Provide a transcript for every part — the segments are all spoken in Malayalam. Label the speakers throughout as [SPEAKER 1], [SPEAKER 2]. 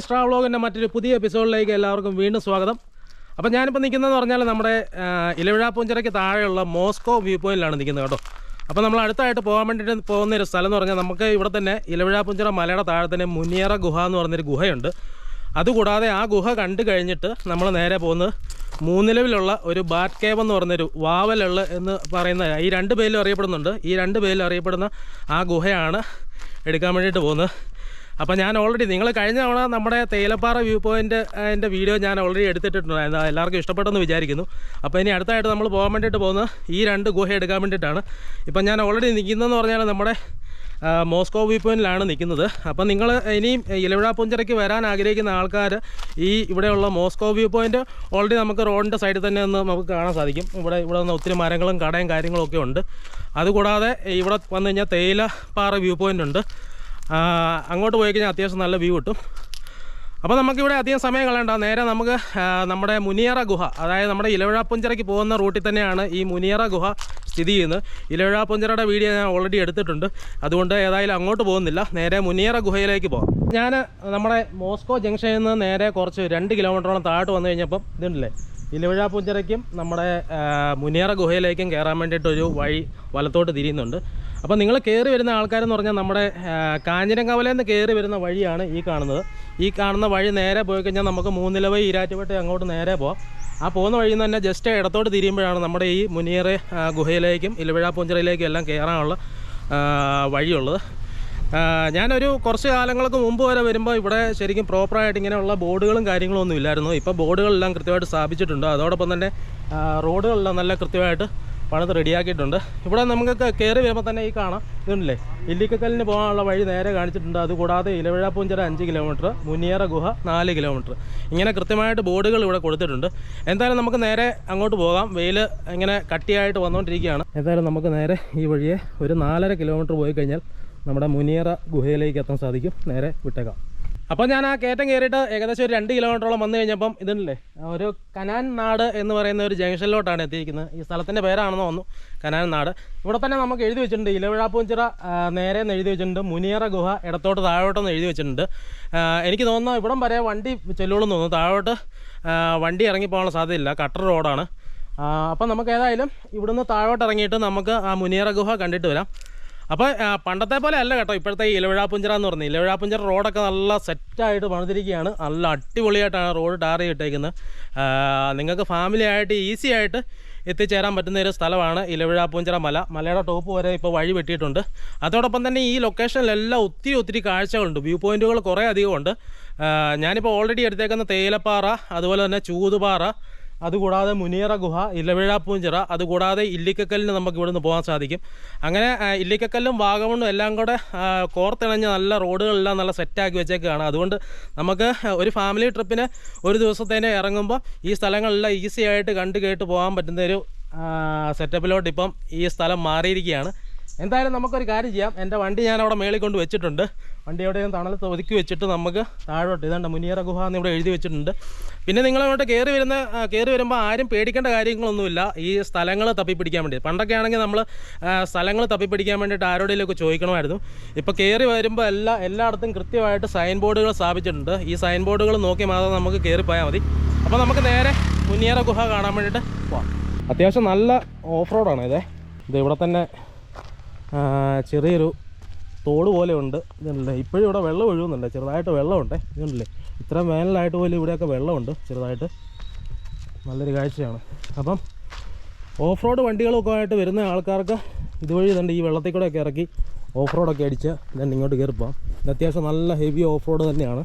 [SPEAKER 1] ഗൈസ് ട്രാവലോഗിന്റെ മറ്റൊരു പുതിയ എപ്പിസോഡിലേക്ക് എല്ലാവർക്കും വീണ്ടും സ്വാഗതം. അപ്പോൾ ഞാനിപ്പോൾ നിൽക്കുന്നതെന്ന് പറഞ്ഞാൽ നമ്മുടെ ഇലവിഴ പൂഞ്ചിറയ്ക്ക് താഴെയുള്ള മോസ്കോ വ്യൂ പോയിന്റിലാണ് നിൽക്കുന്നത് കേട്ടോ. അപ്പോൾ നമ്മൾ അടുത്തായിട്ട് പോകാൻ വേണ്ടിയിട്ട് പോകുന്ന ഒരു സ്ഥലം എന്ന് പറഞ്ഞാൽ നമുക്ക് ഇവിടെ തന്നെ ഇലവിഴ പുഞ്ചിറ മലയുടെ താഴെ തന്നെ മുനിയറ ഗുഹ എന്ന് പറഞ്ഞൊരു ഗുഹയുണ്ട്. അതുകൂടാതെ ആ ഗുഹ കണ്ടു കഴിഞ്ഞിട്ട് നമ്മൾ നേരെ പോകുന്നത് മൂന്നിലവിലുള്ള ഒരു ബാറ്റ് കേവ് എന്ന് പറഞ്ഞൊരു വാവലുള്ള എന്ന് പറയുന്ന ഈ രണ്ട് പേരിലും അറിയപ്പെടുന്നുണ്ട്. ഈ രണ്ട് പേരിലും അറിയപ്പെടുന്ന ആ ഗുഹയാണ് എടുക്കാൻ വേണ്ടിയിട്ട് പോകുന്നത്. അപ്പോൾ ഞാൻ ഓൾറെഡി നിങ്ങൾ കഴിഞ്ഞ തവണ നമ്മുടെ തേയിലപ്പാറ വ്യൂ പോയിന്റ് അതിന്റെ വീഡിയോ ഞാൻ ഓൾറെഡി എടുത്തിട്ടുണ്ടായിരുന്നു എല്ലാവർക്കും ഇഷ്ടപ്പെട്ടെന്ന് വിചാരിക്കുന്നു. അപ്പോൾ ഇനി അടുത്തായിട്ട് നമ്മൾ പോകാൻ വേണ്ടിയിട്ട് പോകുന്നത് ഈ രണ്ട് ഗുഹ എടുക്കാൻ വേണ്ടിയിട്ടാണ്. ഇപ്പം ഞാൻ ഓൾറെഡി നിൽക്കുന്നതെന്ന് പറഞ്ഞാൽ നമ്മുടെ മോസ്കോ വ്യൂ പോയിന്റിലാണ് നിൽക്കുന്നത്. അപ്പം നിങ്ങൾ ഇനിയും ഇലവിഴ പുഞ്ചരയ്ക്ക് വരാൻ ആഗ്രഹിക്കുന്ന ആൾക്കാർ ഈ ഇവിടെയുള്ള മോസ്കോ വ്യൂ പോയിന്റ് ഓൾറെഡി നമുക്ക് റോഡിന്റെ സൈഡിൽ തന്നെ ഒന്ന് നമുക്ക് കാണാൻ സാധിക്കും. ഇവിടെ ഇവിടെ നിന്ന് ഒത്തിരി മരങ്ങളും കടയും കാര്യങ്ങളൊക്കെ ഉണ്ട്. അതുകൂടാതെ ഇവിടെ വന്നു കഴിഞ്ഞാൽ തേയില പാറ വ്യൂ പോയിന്റ് ഉണ്ട്. അങ്ങോട്ട് പോയി കഴിഞ്ഞാൽ അത്യാവശ്യം നല്ല വ്യൂ കിട്ടും. അപ്പോൾ നമുക്കിവിടെ അധികം സമയം കളയണ്ട. നേരെ നമുക്ക് നമ്മുടെ മുനിയറ ഗുഹ അതായത് നമ്മുടെ ഇലവിഴാപ്പുഞ്ചിറയ്ക്ക് പോകുന്ന റൂട്ടിൽ തന്നെയാണ് ഈ മുനിയറ ഗുഹ സ്ഥിതി ചെയ്യുന്നത്. ഇലവിഴാപ്പുഞ്ചിറയുടെ വീഡിയോ ഞാൻ ഓൾറെഡി എടുത്തിട്ടുണ്ട്. അതുകൊണ്ട് ഏതായാലും അങ്ങോട്ട് പോകുന്നില്ല. നേരെ മുനിയറ ഗുഹയിലേക്ക് പോകാം ഞാൻ നമ്മുടെ മോസ്കോ ജംഗ്ഷനിൽ നിന്ന് നേരെ കുറച്ച് രണ്ട് കിലോമീറ്ററോളം താഴോട്ട് വന്നു കഴിഞ്ഞപ്പം ഇതുണ്ടല്ലേ? ഇലവിഴാപ്പുഞ്ചിറയ്ക്കും നമ്മുടെ മുനിയറ ഗുഹയിലേക്കും കയറാൻ വേണ്ടിയിട്ടൊരു വഴി വലത്തോട്ട് തിരിയുന്നുണ്ട്. അപ്പോൾ നിങ്ങൾ കയറി വരുന്ന ആൾക്കാരെന്ന് പറഞ്ഞാൽ നമ്മുടെ കാഞ്ഞിരങ്കവല കാഞ്ഞിരങ്കവലയിൽ നിന്ന് കയറി വരുന്ന വഴിയാണ് ഈ കാണുന്നത്. ഈ കാണുന്ന വഴി നേരെ പോയി കഴിഞ്ഞാൽ നമുക്ക് മൂന്നിലവൈ ഈരാറ്റുപേട്ട അങ്ങോട്ട് നേരെ പോവാം. ആ പോകുന്ന വഴിയിൽ നിന്ന് തന്നെ ജസ്റ്റ് ഇടത്തോട്ട് തിരിയുമ്പോഴാണ് നമ്മുടെ ഈ മുനിയറെ ഗുഹയിലേക്കും ഇലവിഴ പൂഞ്ചിറയിലേക്കും എല്ലാം കയറാനുള്ള വഴിയുള്ളത്. ഞാനൊരു കുറച്ച് കാലങ്ങൾക്ക് മുമ്പ് വരെ വരുമ്പോൾ ഇവിടെ ശരിക്കും പ്രോപ്പറായിട്ട് ഇങ്ങനെയുള്ള ബോർഡുകളും കാര്യങ്ങളും ഒന്നും ഇല്ലായിരുന്നു. ഇപ്പോൾ ബോർഡുകളെല്ലാം കൃത്യമായിട്ട് സ്ഥാപിച്ചിട്ടുണ്ട്. അതോടൊപ്പം തന്നെ റോഡുകളെല്ലാം നല്ല കൃത്യമായിട്ട് പണിത് റെഡിയാക്കിയിട്ടുണ്ട്. ഇവിടെ നമുക്ക് കയറി വരുമ്പോൾ തന്നെ ഈ കാണാം. ഇതുണ്ടല്ലേ? ഇല്ലിക്കക്കല്ലിന് പോകാനുള്ള വഴി നേരെ കാണിച്ചിട്ടുണ്ട്. അതുകൂടാതെ ഇലവിഴ പൂഞ്ചിറ അഞ്ച് കിലോമീറ്റർ മുനിയറ ഗുഹ നാല് കിലോമീറ്റർ ഇങ്ങനെ കൃത്യമായിട്ട് ബോർഡുകൾ ഇവിടെ കൊടുത്തിട്ടുണ്ട്. എന്തായാലും നമുക്ക് നേരെ അങ്ങോട്ട് പോകാം. വെയിൽ ഇങ്ങനെ കട്ടിയായിട്ട് വന്നുകൊണ്ടിരിക്കുകയാണ് എന്തായാലും നമുക്ക് നേരെ ഈ വഴിയെ ഒരു നാലര കിലോമീറ്റർ പോയി കഴിഞ്ഞാൽ നമ്മുടെ മുനിയറ ഗുഹയിലേക്ക് എത്താൻ സാധിക്കും. നേരെ വിട്ടേക്കാം. അപ്പോൾ ഞാൻ ആ കയറ്റം കയറിയിട്ട് ഏകദേശം ഒരു രണ്ട് കിലോമീറ്ററോളം വന്നു കഴിഞ്ഞപ്പം ഇതുണ്ടല്ലേ ഒരു കനാൻ നാട് എന്ന് പറയുന്ന ഒരു ജംഗ്ഷനിലോട്ടാണ് എത്തിയിരിക്കുന്നത്. ഈ സ്ഥലത്തിന്റെ പേരാണെന്ന് തോന്നുന്നു കനാൻ നാട്. ഇവിടെ തന്നെ നമുക്ക് എഴുതി വെച്ചിട്ടുണ്ട് ഇലവിഴാപ്പൂഞ്ചിറ നേരെ എന്ന് എഴുതി വെച്ചിട്ടുണ്ട്. മുനിയറ ഗുഹ ഇടത്തോട്ട് താഴോട്ടെന്ന് എഴുതി വെച്ചിട്ടുണ്ട്. എനിക്ക് തോന്നുന്നു ഇവിടം വരെ വണ്ടി ചെല്ലുള്ളൂ തോന്നുന്നു. താഴോട്ട് വണ്ടി ഇറങ്ങി പോകാനുള്ള സാധ്യതയില്ല. കട്ടർ റോഡാണ്. അപ്പം നമുക്ക് ഏതായാലും ഇവിടുന്ന് താഴോട്ട് ഇറങ്ങിയിട്ട് നമുക്ക് ആ മുനിയറ ഗുഹ കണ്ടിട്ട് വരാം. അപ്പോൾ പണ്ടത്തെ പോലെ അല്ല കേട്ടോ. ഇപ്പോഴത്തെ ഈ ഇലവിഴാപ്പുഞ്ചിറ എന്ന് പറഞ്ഞു ഇലവിഴാപ്പുഞ്ചിറ റോഡൊക്കെ നല്ല സെറ്റായിട്ട് പണിതിരിക്കുകയാണ്. നല്ല അടിപൊളിയായിട്ടാണ് റോഡ് ടാർ ചെയ്തിട്ടേക്കുന്നത്. നിങ്ങൾക്ക് ഫാമിലി ആയിട്ട് ഈസി ആയിട്ട് എത്തിച്ചേരാൻ പറ്റുന്ന ഒരു സ്ഥലമാണ് ഇലവിഴാപ്പൂഞ്ചിറ മല. മലയുടെ ടോപ്പ് വരെ ഇപ്പോൾ വഴി വെട്ടിയിട്ടുണ്ട്. അതോടൊപ്പം തന്നെ ഈ ലൊക്കേഷനിലെല്ലാം ഒത്തിരി ഒത്തിരി കാഴ്ചകളുണ്ട്. വ്യൂ പോയിന്റുകൾ കുറേ അധികമുണ്ട്. ഞാനിപ്പോൾ ഓൾറെഡി എടുത്തേക്കുന്ന തേയിലപ്പാറ അതുപോലെ തന്നെ ചൂതുപാറ അതുകൂടാതെ മുനിയറ ഗുഹ ഇലവിഴ പൂഞ്ചിറ അതുകൂടാതെ ഇല്ലിക്കക്കല്ലിന് നമുക്ക് ഇവിടുന്ന് പോകാൻ സാധിക്കും. അങ്ങനെ ഇല്ലിക്കക്കല്ലും വാഗമണ്ണും എല്ലാം കൂടെ കോർത്തിണഞ്ഞ് നല്ല റോഡുകളെല്ലാം നല്ല സെറ്റാക്കി വെച്ചേക്കാണ്. അതുകൊണ്ട് നമുക്ക് ഒരു ഫാമിലി ട്രിപ്പിന് ഒരു ദിവസത്തേന് ഇറങ്ങുമ്പോൾ ഈ സ്ഥലങ്ങളെല്ലാം ഈസി ആയിട്ട് കണ്ട് കേട്ട് പോകാൻ പറ്റുന്ന ഒരു സെറ്റപ്പിലോട്ട് ഇപ്പം ഈ സ്ഥലം മാറിയിരിക്കുകയാണ്. എന്തായാലും നമുക്കൊരു കാര്യം ചെയ്യാം. എന്റെ വണ്ടി ഞാൻ അവിടെ മേളിൽ കൊണ്ട് വെച്ചിട്ടുണ്ട്. വണ്ടി എവിടെയും തണലത്ത് ഒതുക്കി വെച്ചിട്ട് നമുക്ക് താഴോട്ട് ഇതാണ്ട് മുനിയറ ഗുഹ എന്ന് ഇവിടെ എഴുതി വെച്ചിട്ടുണ്ട്. പിന്നെ നിങ്ങളങ്ങോട്ട് കയറി വരുന്ന കയറി വരുമ്പോൾ ആരും പേടിക്കേണ്ട കാര്യങ്ങളൊന്നുമില്ല. ഈ സ്ഥലങ്ങൾ തപ്പിപ്പിടിക്കാൻ വേണ്ടി. പണ്ടൊക്കെ ആണെങ്കിൽ നമ്മൾ സ്ഥലങ്ങൾ തപ്പിപ്പിടിക്കാൻ വേണ്ടിയിട്ട് ആരോടെയിലൊക്കെ ചോദിക്കണമായിരുന്നു. ഇപ്പോൾ കയറി വരുമ്പോൾ എല്ലാ എല്ലായിടത്തും കൃത്യമായിട്ട് സൈൻ ബോർഡുകൾ സ്ഥാപിച്ചിട്ടുണ്ട്. ഈ സൈൻ ബോർഡുകൾ നോക്കി മാത്രം നമുക്ക് കയറി പോയാൽ മതി. അപ്പോൾ നമുക്ക് നേരെ മുനിയറ ഗുഹ കാണാൻ വേണ്ടിയിട്ട് പോവാം. അത്യാവശ്യം നല്ല ഓഫ് റോഡാണ് ഇതേ. ഇത് ഇവിടെ തന്നെ ചെറിയൊരു തോട് പോലെ ഉണ്ട്. ഇതുണ്ടല്ലേ? ഇപ്പോഴും ഇവിടെ വെള്ളം ഒഴുകുന്നുണ്ട്. ചെറുതായിട്ട് വെള്ളമുണ്ട്. ഇതുണ്ടല്ലേ? ഇത്ര വേനലായിട്ട് പോലും ഇവിടെയൊക്കെ വെള്ളമുണ്ട്. ചെറുതായിട്ട് നല്ലൊരു കാഴ്ചയാണ്. അപ്പം ഓഫ് റോഡ് വണ്ടികളൊക്കെ ആയിട്ട് വരുന്ന ആൾക്കാർക്ക് ഇതുവഴി തന്നെ ഈ വെള്ളത്തിൽ കൂടെയൊക്കെ ഇറക്കി ഓഫ് റോഡൊക്കെ അടിച്ച് then ഇങ്ങോട്ട് കയറി പോകാം അത്യാവശ്യം നല്ല ഹെവി ഓഫ് റോഡ് തന്നെയാണ്.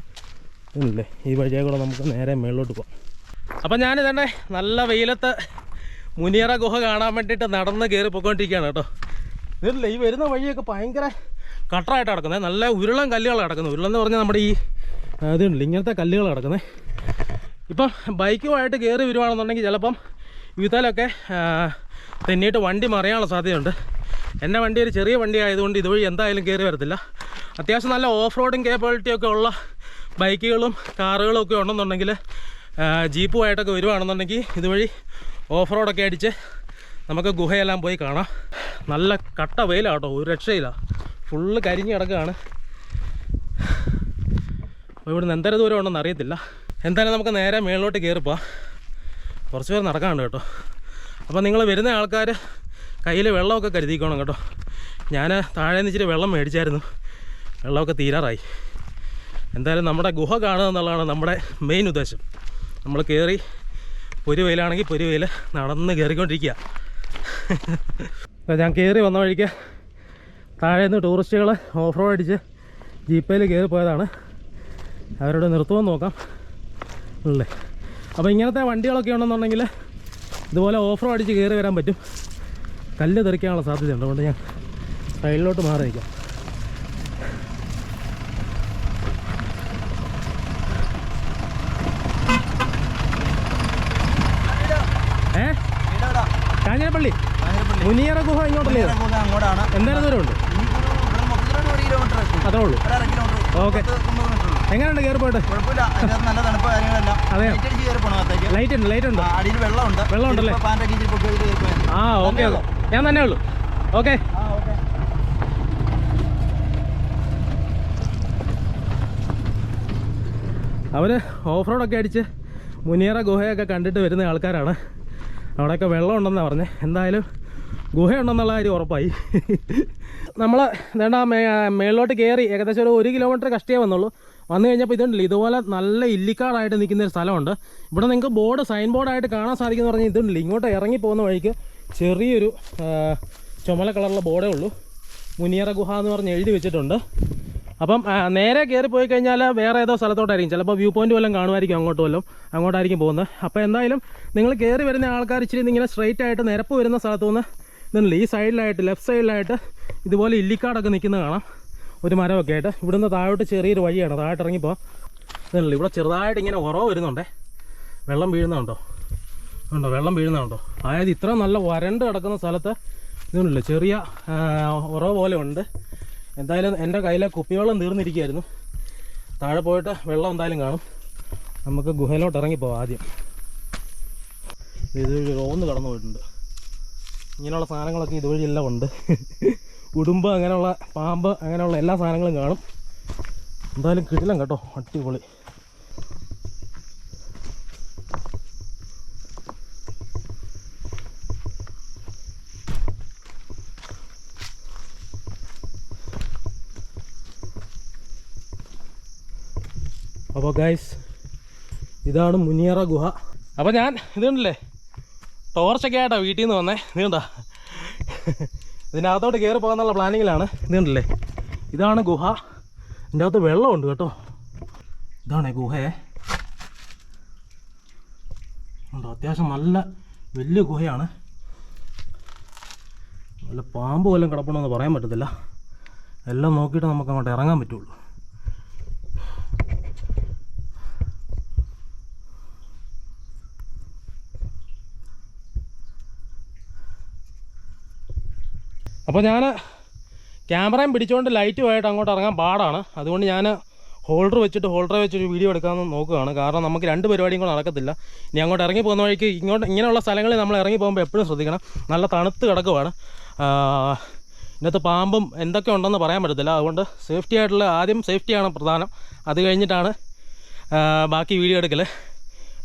[SPEAKER 1] ഇല്ലേ ഈ വഴിയെ കൂടെ നമുക്ക് നേരെ മേളിലോട്ട് പോകാം അപ്പം ഞാനിതന്നെ നല്ല വെയിലത്ത് മുനിയറ ഗുഹ കാണാൻ വേണ്ടിയിട്ട് നടന്ന് കയറി പോയിക്കൊണ്ടിരിക്കുകയാണ് കേട്ടോ. ഇതില്ലേ ഈ വരുന്ന വഴിയൊക്കെ ഭയങ്കര കട്ടറായിട്ട് കിടക്കുന്നത് നല്ല ഉരുളൻ കല്ലുകൾ കിടക്കുന്നത് ഉരുളൻ എന്ന് പറഞ്ഞാൽ നമ്മുടെ ഈ ഇതുണ്ടല്ലോ ഇങ്ങനത്തെ കല്ലുകൾ കിടക്കുന്നത് ഇപ്പം ബൈക്കുമായിട്ട് കയറി വരുവാണെന്നുണ്ടെങ്കിൽ ചിലപ്പം ഇതിലൊക്കെ തെന്നിയിട്ട് വണ്ടി മറിയാനുള്ള സാധ്യതയുണ്ട്. എന്റെ വണ്ടി ഒരു ചെറിയ വണ്ടി ആയതുകൊണ്ട് ഇതുവഴി എന്തായാലും കയറി വരത്തില്ല. അത്യാവശ്യം നല്ല ഓഫ് റോഡിങ് കേപ്പബിലിറ്റി ഒക്കെ ഉള്ള ബൈക്കുകളും കാറുകളും ഒക്കെ ഉണ്ടെന്നുണ്ടെങ്കിൽ ജീപ്പുമായിട്ടൊക്കെ വരുവാണെന്നുണ്ടെങ്കിൽ ഇതുവഴി ഓഫ് റോഡൊക്കെ അടിച്ച് നമുക്ക് ഗുഹയെല്ലാം പോയി കാണാം. നല്ല കട്ട വെയിലാണ് കേട്ടോ ഒരു രക്ഷയില്ല. ഫുള്ള് കരിഞ്ഞ് കിടക്കുകയാണ്. അപ്പോൾ ഇവിടുന്ന് എന്തര ദൂരം ഉണ്ടെന്ന് അറിയത്തില്ല. എന്തായാലും നമുക്ക് നേരെ മേളിലോട്ട് കയറിപ്പോവാം കുറച്ച് പേർ നടക്കാണ്ട് കേട്ടോ. അപ്പോൾ നിങ്ങൾ വരുന്ന ആൾക്കാർ കയ്യിൽ വെള്ളമൊക്കെ കരുതിക്കോണം കേട്ടോ. ഞാൻ താഴെ നിന്നിച്ചിട്ട് വെള്ളം മേടിച്ചായിരുന്നു. വെള്ളമൊക്കെ തീരാറായി. എന്തായാലും നമ്മുടെ ഗുഹ കാണുക എന്നുള്ളതാണ് നമ്മുടെ മെയിൻ ഉദ്ദേശം. നമ്മൾ കയറി പൊരി വെയിലാണെങ്കിൽ നടന്ന് കയറിക്കൊണ്ടിരിക്കുക ഞാൻ കയറി വന്ന വഴിക്ക് താഴെ നിന്ന് ടൂറിസ്റ്റുകൾ ഓഫ് റോഡ് അടിച്ച് ജീപ്പയിൽ കയറി പോയതാണ്. അവരോട് നിർത്തുമെന്ന് നോക്കാം. അല്ലേ അപ്പോൾ ഇങ്ങനത്തെ വണ്ടികളൊക്കെ ഉണ്ടെന്നുണ്ടെങ്കിൽ ഇതുപോലെ ഓഫ് റോഡ് അടിച്ച് കയറി വരാൻ പറ്റും. കല്ല് തെറിക്കാനുള്ള സാധ്യതയുണ്ട്. അതുകൊണ്ട് ഞാൻ സൈഡിലോട്ട് മാറി നിൽക്കാം ഏ കാഞ്ഞിരപ്പള്ളി. മുനിയറ ഗുഹ ഇങ്ങോട്ടല്ലേ? എന്തായാലും ദൂരമുണ്ട്.
[SPEAKER 2] കിലോമീറ്റർ
[SPEAKER 1] അതേ ഉള്ളൂ.
[SPEAKER 2] ഒരു അര കിലോമീറ്റർ
[SPEAKER 1] ഓക്കെ എങ്ങനെയുണ്ട് കയറി പോയിട്ട്
[SPEAKER 2] കുഴപ്പമില്ല. അതിനകത്ത് നല്ല തണുപ്പ് കാര്യങ്ങളെല്ലാം.
[SPEAKER 1] അതെയോ?
[SPEAKER 2] ലൈറ്റ്
[SPEAKER 1] ഉണ്ട് ലൈറ്റ് ഉണ്ട്.
[SPEAKER 2] അടിയിൽ വെള്ളമുണ്ട്.
[SPEAKER 1] വെള്ളമുണ്ടല്ലേ? ആ ഓക്കെ ഞാൻ തന്നെ ഉള്ളൂ. ഓക്കെ. അവർ ഓഫ് റോഡൊക്കെ അടിച്ച് മുനിയറ ഗുഹയൊക്കെ കണ്ടിട്ട് വരുന്ന ആൾക്കാരാണ്. അവിടെയൊക്കെ വെള്ളം ഉണ്ടെന്നാണ് പറഞ്ഞത് എന്തായാലും ഗുഹയുണ്ടെന്നുള്ള കാര്യം ഉറപ്പായി. നമ്മൾ വേണ്ട മേളിലോട്ട് കയറി ഏകദേശം ഒരു ഒരു കിലോമീറ്റർ കഷ്ടിയേ വന്നുള്ളൂ. വന്നു കഴിഞ്ഞപ്പോൾ ഇതുണ്ടല്ലോ ഇതുപോലെ നല്ല ഇല്ലിക്കാടായിട്ട് നിൽക്കുന്ന ഒരു സ്ഥലമുണ്ട്. ഇവിടെ നിങ്ങൾക്ക് ബോർഡ് സൈൻ ബോർഡായിട്ട് കാണാൻ സാധിക്കുമെന്ന് പറഞ്ഞാൽ ഇതുണ്ടല്ലോ. ഇങ്ങോട്ട് ഇറങ്ങി പോകുന്ന വഴിക്ക് ചെറിയൊരു ചുമല കളറുള്ള ബോർഡേ ഉള്ളൂ. മുനിയറ ഗുഹ എന്ന് പറഞ്ഞ് എഴുതി വെച്ചിട്ടുണ്ട്. അപ്പം നേരെ കയറി പോയി കഴിഞ്ഞാൽ വേറെ ഏതോ സ്ഥലത്തോട്ടായിരിക്കും. ചിലപ്പോൾ വ്യൂ പോയിന്റ് വല്ലതും കാണുമായിരിക്കും അങ്ങോട്ട് വല്ലതും അങ്ങോട്ടായിരിക്കും പോകുന്നത്. അപ്പോൾ എന്തായാലും നിങ്ങൾ കയറി വരുന്ന ആൾക്കാർ ഇച്ചിരി ഇങ്ങനെ സ്ട്രെയിറ്റ് ആയിട്ട് നിരപ്പ് വരുന്ന സ്ഥലത്തു നിന്ന് ഇതുണ്ടല്ലോ ഈ സൈഡിലായിട്ട് ലെഫ്റ്റ് സൈഡിലായിട്ട് ഇതുപോലെ ഇല്ലിക്കാടൊക്കെ നിൽക്കുന്നത് കാണാം. ഒരു മരമൊക്കെ ആയിട്ട്. ഇവിടുന്ന് താഴോട്ട് ചെറിയൊരു വഴിയാണ്. താഴോട്ട് ഇറങ്ങിപ്പോൾ ഇതുണ്ടല്ലോ ഇവിടെ ചെറുതായിട്ട് ഇങ്ങനെ ഉറവ് വരുന്നുണ്ടേ. വെള്ളം വീഴുന്നുണ്ടോ ഉണ്ടോ വെള്ളം വീഴുന്നുണ്ടോ അതായത് ഇത്ര നല്ല വരണ്ട് കിടക്കുന്ന സ്ഥലത്ത് ഇതുണ്ടല്ലോ ചെറിയ ഉറവ് പോലെ ഉണ്ട്. എന്തായാലും എന്റെ കയ്യിലെ കുപ്പിവെള്ളം തീർന്നിരിക്കുകയായിരുന്നു. താഴെ പോയിട്ട് വെള്ളം എന്തായാലും കാണും. നമുക്ക് ഗുഹയിലോട്ട് ഇറങ്ങിപ്പോവാം ആദ്യം. ഇത് റോന്ന് കടന്നു പോയിട്ടുണ്ട്. ഇങ്ങനെയുള്ള സാധനങ്ങളൊക്കെ ഇതുവഴി എല്ലാം ഉണ്ട്. ഉടുമ്പ് അങ്ങനെയുള്ള പാമ്പ് അങ്ങനെയുള്ള എല്ലാ സാധനങ്ങളും കാണും. എന്തായാലും കിടിലം കേട്ടോ അടിപൊളി. അപ്പോൾ ഗൈസ് ഇതാണ് മുനിയറ ഗുഹ. അപ്പോൾ ഞാൻ ഇതുണ്ടല്ലേ? ടോർച്ചൊക്കെ ആയിട്ടാണ് വീട്ടിൽ നിന്ന് വന്നേ ഇതുണ്ടാ ഇതിനകത്തോട്ട് കയറി പോകാന്നുള്ള പ്ലാനിങ്ങിലാണ്. ഇതുണ്ടല്ലേ ഇതാണ് ഗുഹ. ഇതിന്റെ അകത്ത് വെള്ളമുണ്ട് കേട്ടോ. ഇതാണേ ഗുഹയെ ഉണ്ടോ അത്യാവശ്യം നല്ല വലിയ ഗുഹയാണ്. നല്ല പാമ്പ് വല്ലതും കിടപ്പണമെന്ന് പറയാൻ പറ്റത്തില്ല. എല്ലാം നോക്കിയിട്ട് നമുക്ക് അങ്ങോട്ട് ഇറങ്ങാൻ പറ്റുള്ളൂ. അപ്പോൾ ഞാൻ ക്യാമറയും പിടിച്ചുകൊണ്ട് ലൈറ്റുമായിട്ട് അങ്ങോട്ട് ഇറങ്ങാൻ പാടാണ്. അതുകൊണ്ട് ഞാൻ ഹോൾഡർ വെച്ചിട്ട് ഹോൾഡർ വെച്ചൊരു വീഡിയോ എടുക്കാമെന്ന് നോക്കുകയാണ്. കാരണം നമുക്ക് രണ്ട് പരിപാടിയും കൂടെ നടക്കത്തില്ല. ഇനി അങ്ങോട്ട് ഇറങ്ങി പോകുന്ന വഴിക്ക് ഇങ്ങോട്ട് ഇങ്ങനെയുള്ള സ്ഥലങ്ങളിൽ നമ്മൾ ഇറങ്ങി പോകുമ്പോൾ എപ്പോഴും ശ്രദ്ധിക്കണം. നല്ല തണുത്ത് കിടക്കുവാണ്. ഇതിനകത്ത് പാമ്പും എന്തൊക്കെ ഉണ്ടെന്ന് പറയാൻ പറ്റത്തില്ല. അതുകൊണ്ട് സേഫ്റ്റി ആയിട്ടുള്ള ആദ്യം സേഫ്റ്റിയാണ് പ്രധാനം. അത് കഴിഞ്ഞിട്ടാണ് ബാക്കി വീഡിയോ എടുക്കൽ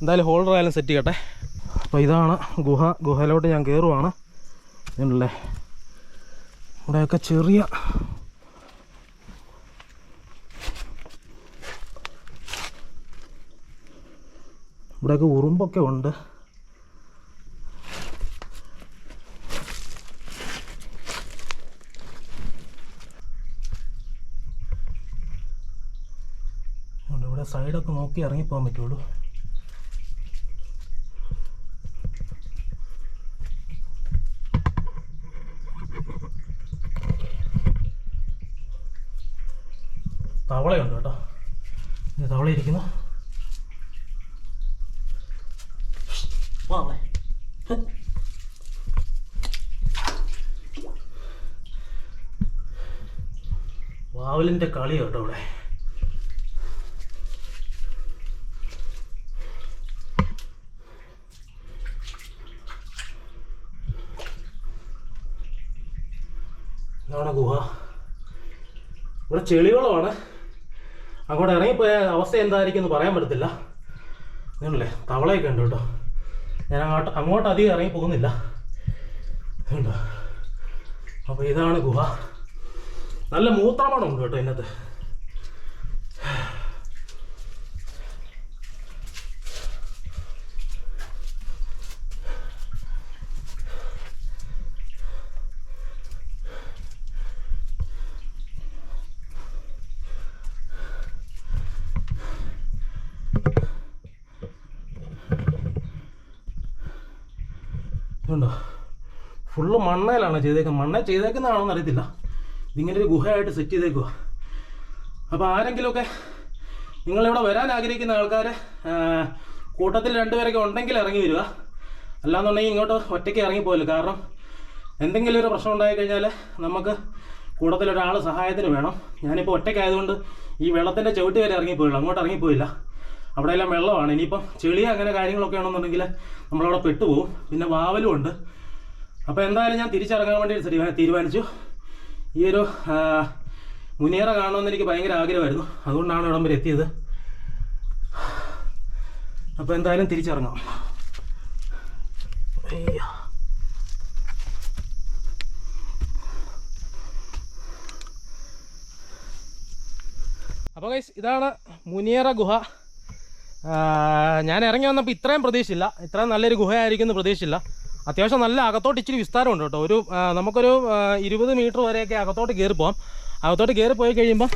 [SPEAKER 1] എന്തായാലും ഹോൾഡർ ആയാലും സെറ്റ് ചെയ്യട്ടെ. അപ്പോൾ ഇതാണ് ഗുഹ. ഗുഹയിലോട്ട് ഞാൻ കയറുവാണ് ഇതുണ്ടല്ലേ? ഇവിടെയൊക്കെ ചെറിയ ഇവിടെയൊക്കെ ഉറുമ്പൊക്കെ ഉണ്ട്. ഇവിടെ സൈഡൊക്കെ നോക്കി ഇറങ്ങിപ്പോകാൻ പറ്റുള്ളൂ. തവളയുണ്ട് കേട്ടോ. തവള ഇരിക്കുന്നു. വാ അവളെ. വാവലിന്റെ കളി കേട്ടോ ഇവിടെ ഇതാണ് ഗുഹ? ഇവിടെ ചെളിവെള്ളമാണ്. അങ്ങോട്ട് ഇറങ്ങിപ്പോയ അവസ്ഥ എന്തായിരിക്കും എന്ന് പറയാൻ പറ്റത്തില്ല. നിങ്ങളല്ലേ തവളയൊക്കെ ഉണ്ട് കേട്ടോ. ഞാൻ അങ്ങോട്ട് അങ്ങോട്ട് അധികം ഇറങ്ങി പോകുന്നില്ല. ഉണ്ടോ അപ്പോൾ ഇതാണ് ഗുഹ. നല്ല മൂത്രമണം ഉണ്ട് കേട്ടോ ഇതിനകത്ത്. ഇതുണ്ടോ ഫുള്ള് മണ്ണയിലാണ് ചെയ്തേക്കുന്നത്. മണ്ണ ചെയ്തേക്കുന്നതാണോന്ന് അറിയത്തില്ല. ഇതിങ്ങനെ ഒരു ഗുഹയായിട്ട് സെറ്റ് ചെയ്തേക്കുക അപ്പോൾ ആരെങ്കിലുമൊക്കെ നിങ്ങളിവിടെ വരാൻ ആഗ്രഹിക്കുന്ന ആൾക്കാർ കൂട്ടത്തിൽ രണ്ടുപേരൊക്കെ ഉണ്ടെങ്കിൽ ഇറങ്ങി വരിക. അല്ലാന്നുണ്ടെങ്കിൽ ഇങ്ങോട്ട് ഒറ്റയ്ക്ക് ഇറങ്ങിപ്പോയില്ല കാരണം എന്തെങ്കിലും ഒരു പ്രശ്നം ഉണ്ടായി കഴിഞ്ഞാൽ നമുക്ക് കൂട്ടത്തിൽ ഒരാൾ സഹായത്തിന് വേണം. ഞാനിപ്പോൾ ഒറ്റയ്ക്കായതുകൊണ്ട് ഈ വെള്ളത്തിന്റെ ചവിട്ടി വരെ ഇറങ്ങിപ്പോയില്ല അങ്ങോട്ട് ഇറങ്ങിപ്പോയില്ല അവിടെ എല്ലാം വെള്ളമാണ്. ഇനിയിപ്പം ചെളി അങ്ങനെ കാര്യങ്ങളൊക്കെ ആണെന്നുണ്ടെങ്കിൽ നമ്മളവിടെ പെട്ടുപോകും. പിന്നെ വാവലും ഉണ്ട്. അപ്പോൾ എന്തായാലും ഞാൻ തിരിച്ചിറങ്ങാൻ വേണ്ടി തീരുമാ- തീരുമാനിച്ചു. ഈ ഒരു മുനിയറ കാണണമെന്ന് എനിക്ക് ഭയങ്കര ആഗ്രഹമായിരുന്നു. അതുകൊണ്ടാണ് ഇവിടം വരെ എത്തിയത്. അപ്പോൾ എന്തായാലും തിരിച്ചിറങ്ങാം. അപ്പോൾ ഗൈസ് ഇതാണ് മുനിയറ ഗുഹ. ഞാൻ ഇറങ്ങി വന്നപ്പോൾ ഇത്രയും പ്രതീക്ഷയില്ല. ഇത്രയും നല്ലൊരു ഗുഹയായിരിക്കും എന്ന് പ്രതീക്ഷയില്ല. അത്യാവശ്യം നല്ല അകത്തോട്ട് ഇച്ചിരി വിസ്താരമുണ്ട് കേട്ടോ. ഒരു നമുക്കൊരു ഇരുപത് മീറ്റർ വരെയൊക്കെ അകത്തോട്ട് കയറി പോകാം അകത്തോട്ട് കയറി പോയി കഴിയുമ്പോൾ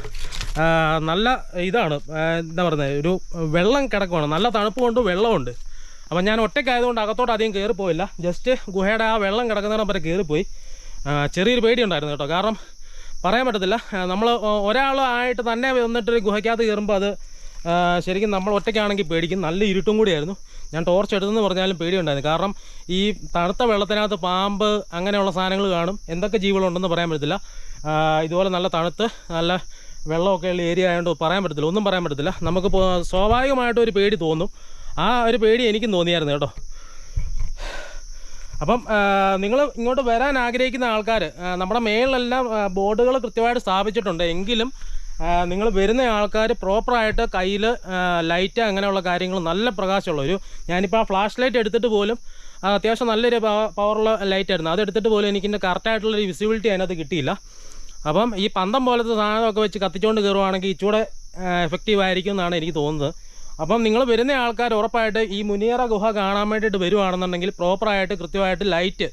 [SPEAKER 1] നല്ല ഇതാണ്. എന്താ പറയുന്നത് ഒരു വെള്ളം കിടക്കുവാണ്. നല്ല തണുപ്പ് കൊണ്ട് വെള്ളമുണ്ട്. അപ്പം ഞാൻ ഒറ്റയ്ക്കായതുകൊണ്ട് അകത്തോട്ട് അധികം കയറി പോയില്ല. ജസ്റ്റ് ഗുഹയുടെ ആ വെള്ളം കിടക്കുന്നിടം വരെ കയറിപ്പോയി ചെറിയൊരു ചെറിയൊരു പേടിയുണ്ടായിരുന്നു കേട്ടോ. കാരണം പറയാൻ പറ്റത്തില്ല. നമ്മൾ ഒരാളായിട്ട് തന്നെ വന്നിട്ടൊരു ഗുഹയ്ക്കകത്ത് കയറുമ്പോൾ അത് ശരിക്കും നമ്മൾ ഒറ്റയ്ക്കാണെങ്കിൽ പേടിക്കും. നല്ല ഇരുട്ടും കൂടിയായിരുന്നു. ഞാൻ ടോർച്ച് എടുത്തെന്ന് പറഞ്ഞാലും പേടിയുണ്ടായിരുന്നു. കാരണം ഈ തണുത്ത വെള്ളത്തിനകത്ത് പാമ്പ് അങ്ങനെയുള്ള സാധനങ്ങൾ കാണും. എന്തൊക്കെ ജീവികളുണ്ടെന്ന് പറയാൻ പറ്റത്തില്ല. ഇതുപോലെ നല്ല തണുത്ത് നല്ല വെള്ളമൊക്കെ ഉള്ള ഏരിയ ആയതുകൊണ്ട് പറയാൻ പറ്റത്തില്ല. ഒന്നും പറയാൻ പറ്റത്തില്ല. നമുക്ക് സ്വാഭാവികമായിട്ടൊരു സ്വാഭാവികമായിട്ടും ഒരു പേടി തോന്നും. ആ ഒരു പേടി എനിക്കും തോന്നിയായിരുന്നു കേട്ടോ. അപ്പം നിങ്ങൾ ഇങ്ങോട്ട് വരാൻ ആഗ്രഹിക്കുന്ന ആൾക്കാർ നമ്മുടെ മേളിലെല്ലാം ബോർഡുകൾ കൃത്യമായിട്ട് സ്ഥാപിച്ചിട്ടുണ്ട്. എങ്കിലും നിങ്ങൾ വരുന്ന ആൾക്കാർ പ്രോപ്പറായിട്ട് കയ്യിൽ ലൈറ്റ് അങ്ങനെയുള്ള കാര്യങ്ങൾ നല്ല പ്രകാശമുള്ള ഒരു ഞാനിപ്പോൾ ആ ഫ്ലാഷ് ലൈറ്റ് എടുത്തിട്ട് പോലും അത്യാവശ്യം നല്ലൊരു പവറുള്ള ലൈറ്റ് ആയിരുന്നു. അത് എടുത്തിട്ട് പോലും എനിക്ക് കറക്റ്റായിട്ടുള്ളൊരു വിസിബിലിറ്റി അതിനകത്ത് കിട്ടിയില്ല. അപ്പം ഈ പന്തം പോലത്തെ സാധനമൊക്കെ വെച്ച് കത്തിച്ചുകൊണ്ട് കയറുവാണെങ്കിൽ ഇച്ചൂടെ എഫക്റ്റീവ് ആയിരിക്കും എന്നാണ് എനിക്ക് തോന്നുന്നത്. അപ്പം നിങ്ങൾ വരുന്ന ആൾക്കാർ ഉറപ്പായിട്ട് ഈ മുനിയറ ഗുഹ കാണാൻ വേണ്ടിയിട്ട് വരുവാണെന്നുണ്ടെങ്കിൽ പ്രോപ്പറായിട്ട് കൃത്യമായിട്ട് ലൈറ്റ്